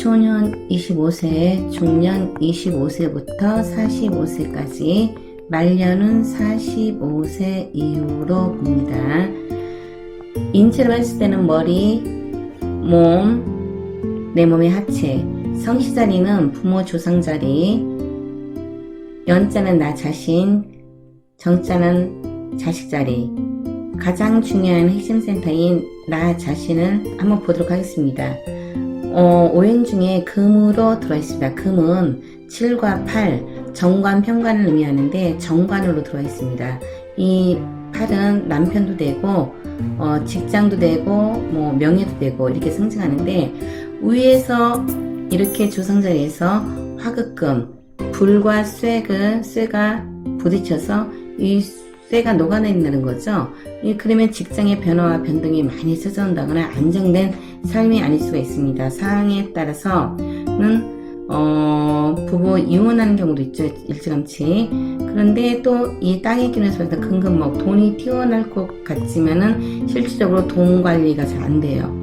초년 25세, 중년 25세부터 45세까지, 말년은 45세 이후로 봅니다. 인체로 봤을 때는 머리, 몸, 내 몸의 하체, 성씨 자리는 부모 조상 자리, 연자는 나 자신, 정자는 자식 자리, 가장 중요한 핵심 센터인 나 자신을 한번 보도록 하겠습니다. 어, 오행 중에 금으로 들어있습니다. 금은 7과 8, 정관, 편관을 의미하는데 정관으로 들어있습니다. 이 8은 남편도 되고, 어, 직장도 되고, 뭐, 명예도 되고, 이렇게 상징하는데, 위에서 이렇게 조상자리에서 화극금, 불과 쇠가, 쇠가 부딪혀서 이 쇠가 녹아낸다는 거죠. 이 그러면 직장의 변화와 변동이 많이 찾아온다거나 안정된 삶이 아닐 수가 있습니다. 상황에 따라서는 어, 부부 이혼하는 경우도 있죠. 일찌감치. 그런데 또 이 땅의 기운에서 금금목 돈이 튀어날 것 같지만은 실질적으로 돈 관리가 잘 안 돼요.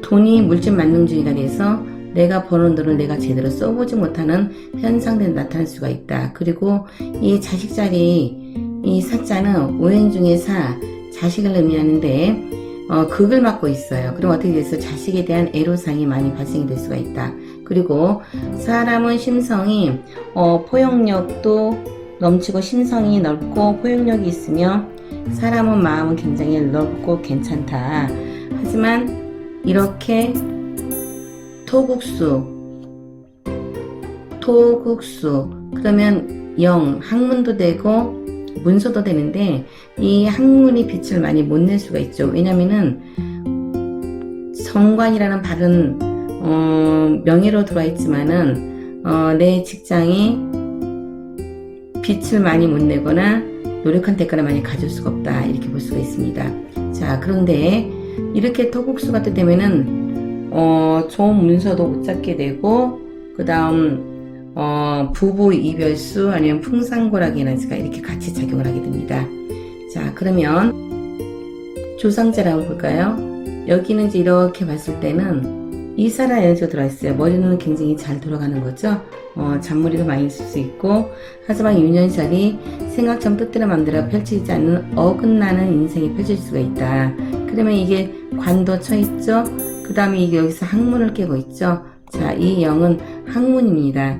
돈이 물질 만능주의가 돼서 내가 버는 돈을 내가 제대로 써보지 못하는 현상들이 나타날 수가 있다. 그리고 이 자식 자리, 이 사자는 오행 중의 사, 자식을 의미하는데, 어, 극을 맡고 있어요. 그럼 어떻게 돼서 자식에 대한 애로사항이 많이 발생이 될 수가 있다. 그리고 사람은 심성이, 어, 포용력도 넘치고 심성이 넓고 포용력이 있으며 사람은 마음은 굉장히 넓고 괜찮다. 하지만 이렇게 토국수, 토국수, 그러면 영, 학문도 되고 문서도 되는데 이 학문이 빛을 많이 못 낼 수가 있죠. 왜냐면은 성관이라는 바른 어, 명예로 들어와 있지만은 어, 내 직장이 빛을 많이 못 내거나 노력한 대가를 많이 가질 수가 없다 이렇게 볼 수가 있습니다. 자 그런데 이렇게 토국수가 되면은 어, 좋은 문서도 못 찾게 되고 그 다음 어, 부부 이별수 아니면 풍산고라기 에너지가 이렇게 같이 작용을 하게 됩니다. 자 그러면 조상자를 한번 볼까요? 여기는 이제 이렇게 봤을 때는 이사라 에너지가 들어있어요. 머리는 굉장히 잘 돌아가는 거죠. 어, 잔머리도 많이 있을 수 있고 하지만 유년살이 생각처럼 뜻대로 마음대로 펼치지 않는 어긋나는 인생이 펼칠 수가 있다. 그러면 이게 관도 쳐 있죠. 그 다음에 여기서 학문을 깨고 있죠. 자, 이 영은 학문입니다.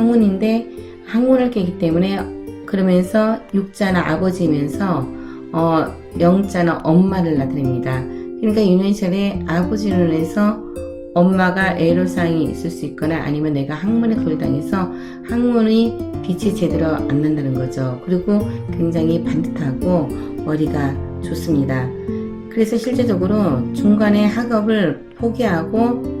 학문인데 학문을 깨기 때문에 그러면서 육자나 아버지면서 어, 영자나 엄마를 나타냅니다. 그러니까 유년철에 아버지를 해서 엄마가 애로사항이 있을 수 있거나 아니면 내가 학문에 걸당해서 학문이 빛이 제대로 안 난다는 거죠. 그리고 굉장히 반듯하고 머리가 좋습니다. 그래서 실제적으로 중간에 학업을 포기하고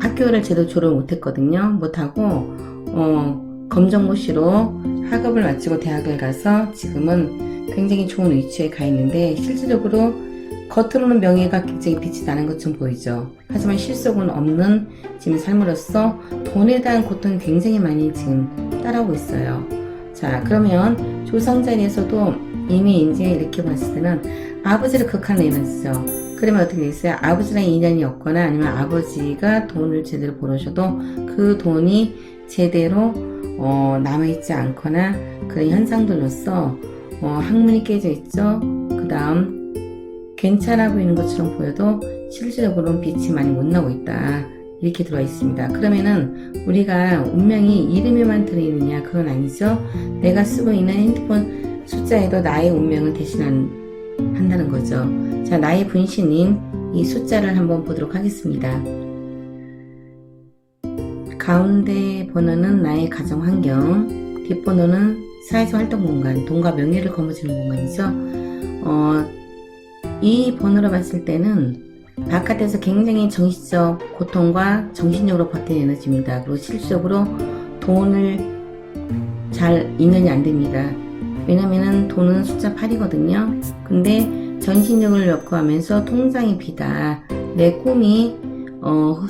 학교를 제대로 졸업 못했거든요. 못하고 어, 검정고시로 학업을 마치고 대학을 가서 지금은 굉장히 좋은 위치에 가 있는데 실질적으로 겉으로는 명예가 굉장히 빛이 나는 것처럼 보이죠. 하지만 실속은 없는 지금 삶으로서 돈에 대한 고통이 굉장히 많이 지금 따라오고 있어요. 자, 그러면 조상 자리에서도 이미 이제 이렇게 봤을 때는 아버지를 극하는 에너지죠. 그러면 어떻게 되겠어요? 아버지랑 인연이 없거나 아니면 아버지가 돈을 제대로 벌으셔도 그 돈이 제대로 어, 남아있지 않거나 그런 현상들로서 어, 학문이 깨져 있죠. 그 다음 괜찮아 보이는 것처럼 보여도 실질적으로는 빛이 많이 못 나고 있다. 이렇게 들어와 있습니다. 그러면은 우리가 운명이 이름에만 들어있느냐 그건 아니죠. 내가 쓰고 있는 핸드폰 숫자에도 나의 운명을 대신한다는 거죠. 자, 나의 분신인 이 숫자를 한번 보도록 하겠습니다. 가운데 번호는 나의 가정 환경, 뒷번호는 사회적 활동 공간, 돈과 명예를 거머쥐는 공간이죠. 어, 이 번호로 봤을 때는 바깥에서 굉장히 정신적 고통과 정신력으로 버티는 에너지입니다. 그리고 실질적으로 돈을 잘 인연이 안 됩니다. 왜냐면은 돈은 숫자 8이거든요. 근데 전신력을 요구하면서 통장이 비다. 내 꿈이 어,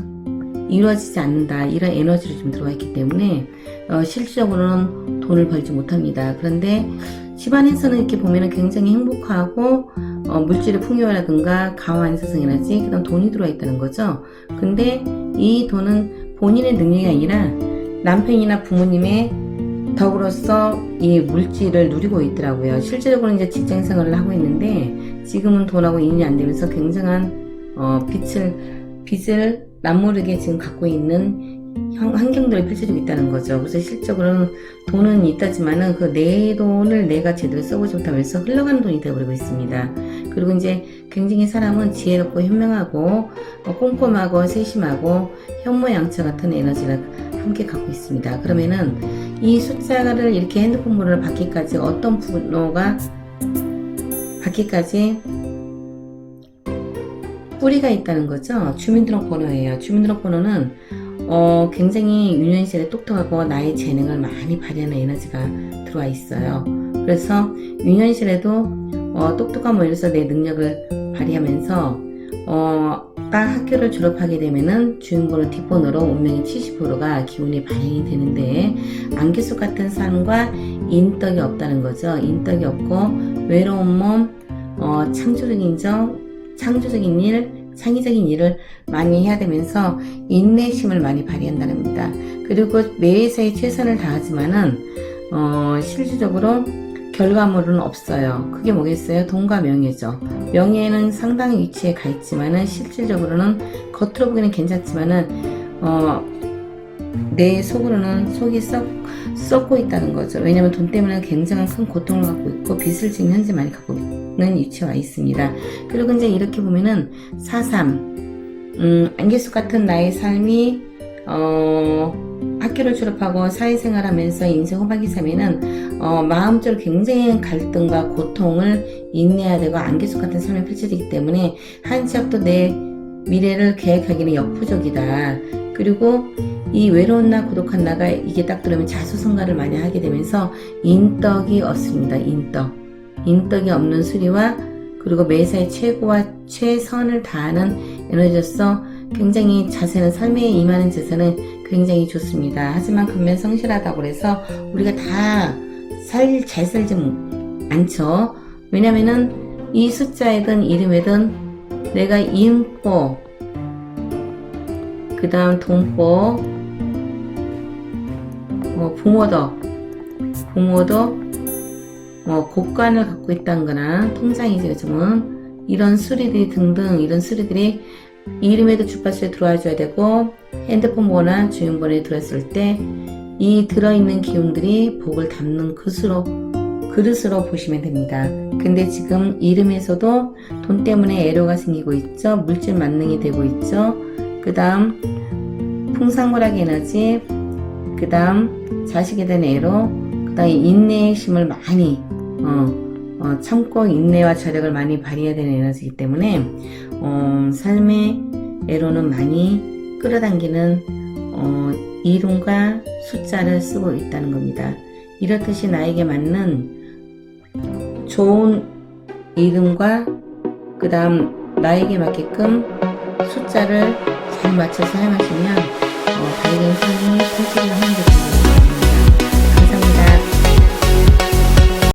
이루어지지 않는다. 이런 에너지로 좀 들어와 있기 때문에 어, 실질적으로는 돈을 벌지 못합니다. 그런데 집안에서는 이렇게 보면은 굉장히 행복하고 어, 물질의 풍요라든가 강화한사성 에너지, 그 다음 돈이 들어와 있다는 거죠. 근데 이 돈은 본인의 능력이 아니라 남편이나 부모님의 덕으로서 이 물질을 누리고 있더라고요. 실제적으로 이제 직장 생활을 하고 있는데 지금은 돈하고 인연이 안 되면서 굉장한 어, 빚을 빚을 남모르게 지금 갖고 있는 형- 환경들이 펼쳐지고 있다는 거죠. 그래서 실적으로는 돈은 있다지만은 그 내 돈을 내가 제대로 써보지 못하면서 흘러가는 돈이 되어버리고 있습니다. 그리고 이제 굉장히 사람은 지혜롭고 현명하고 어, 꼼꼼하고 세심하고 현모양처 같은 에너지를 함께 갖고 있습니다. 그러면은 이 숫자를 이렇게 핸드폰 번호를 받기까지 어떤 번호가 받기까지 뿌리가 있다는 거죠. 주민등록번호예요. 주민등록번호는 어, 굉장히 유년 시절에 똑똑하고 나의 재능을 많이 발휘하는 에너지가 들어와 있어요. 그래서 유년 시절에도 어, 똑똑한 모여서 내 능력을 발휘하면서 어, 딱 학교를 졸업하게 되면은 주인번호 뒷번호로 운명의 70%가 기운이 발행이 되는데 안개수 같은 삶과 인덕이 없다는 거죠. 인덕이 없고 외로운 몸, 어, 창조적인 정, 창조적인 일, 창의적인 일을 많이 해야 되면서 인내심을 많이 발휘한다는 겁니다. 그리고 매회사에 최선을 다하지만은 어, 실질적으로 결과물은 없어요. 그게 뭐겠어요? 돈과 명예죠. 명예는 상당히 위치에 가 있지만은 실질적으로는 겉으로 보기는 괜찮지만은 어, 내 속으로는 속이 썩 썩고 있다는 거죠. 왜냐하면 돈 때문에 굉장한 큰 고통을 갖고 있고 빚을 지금 현재 많이 갖고 있는 위치에 와 있습니다. 그리고 이제 이렇게 보면은 사삼, 음, 안개수 같은 나의 삶이 어, 학교를 졸업하고 사회생활하면서 인생 후반기 삶에는 어, 마음적으로 굉장히 갈등과 고통을 인내해야 되고 안개수 같은 삶이 펼쳐지기 때문에 한 치 앞도 내 미래를 계획하기는 역부족이다. 그리고 이 외로운 나 고독한 나가 이게 딱 들으면 자수성가를 많이 하게 되면서 인덕이 없습니다. 인덕. 인덕이 없는 수리와 그리고 매사에 최고와 최선을 다하는 에너지로서 굉장히 자세는 삶에 임하는 자세는 굉장히 좋습니다. 하지만 근면 성실하다고 해서 우리가 다 살, 잘 살지 않죠. 왜냐면은 이 숫자에든 이름에든 내가 인보, 그 다음 동보, 뭐 부모덕, 부모덕, 뭐 곡관을 갖고 있다는 거나 통장이죠 요즘은 이런 수리들이 등등 이런 수리들이 이름에도 주파수에 들어와 줘야 되고 핸드폰 번호나 주인번호에 들어있을 때 이 들어있는 기운들이 복을 담는 그릇으로 그릇으로 보시면 됩니다. 근데 지금 이름에서도 돈 때문에 애로가 생기고 있죠. 물질 만능이 되고 있죠. 그 다음 풍상고락 에너지 그 다음 자식에 대한 애로 그 다음 인내의 힘을 많이 어, 어, 참고 인내와 저력을 많이 발휘해야 되는 에너지이기 때문에 어, 삶의 애로는 많이 끌어당기는 어, 이름과 숫자를 쓰고 있다는 겁니다. 이렇듯이 나에게 맞는 좋은 이름과 그 다음 나에게 맞게끔 숫자를 잘 맞춰서 사용하시면 어, 밝은 삶이 펼치기를 하는 것입니다.